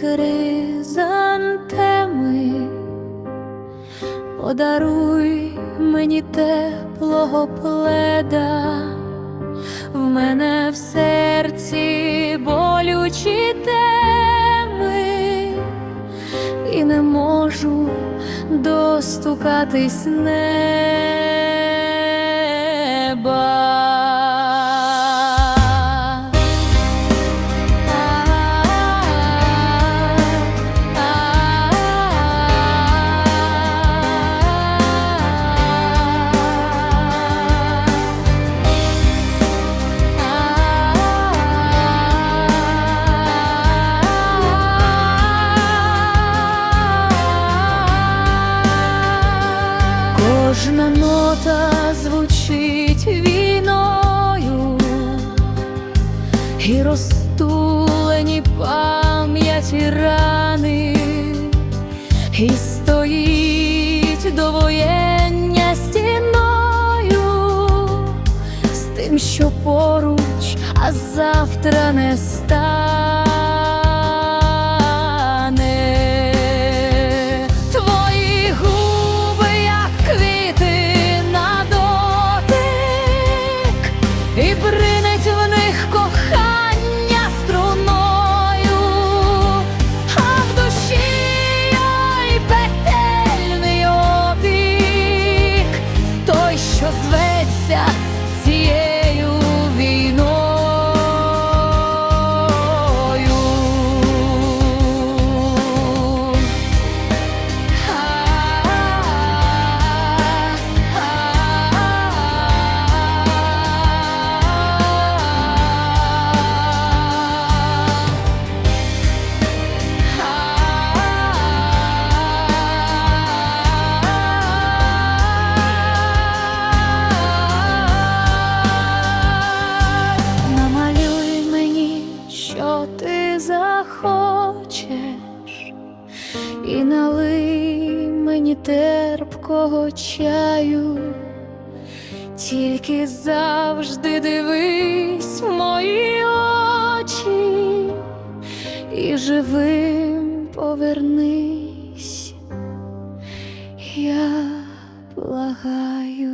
хризантеми, подаруй мені теплого пледа, в мене в серці болючі теми, і не можу достукатись неба. Нота звучить війною. І розтулені пам'яті рани, і стоїть довоєння стіною. З тим, що поруч, а завтра не стане. Мені терпкого чаю, тільки завжди дивись в мої очі і живим повернись, я благаю.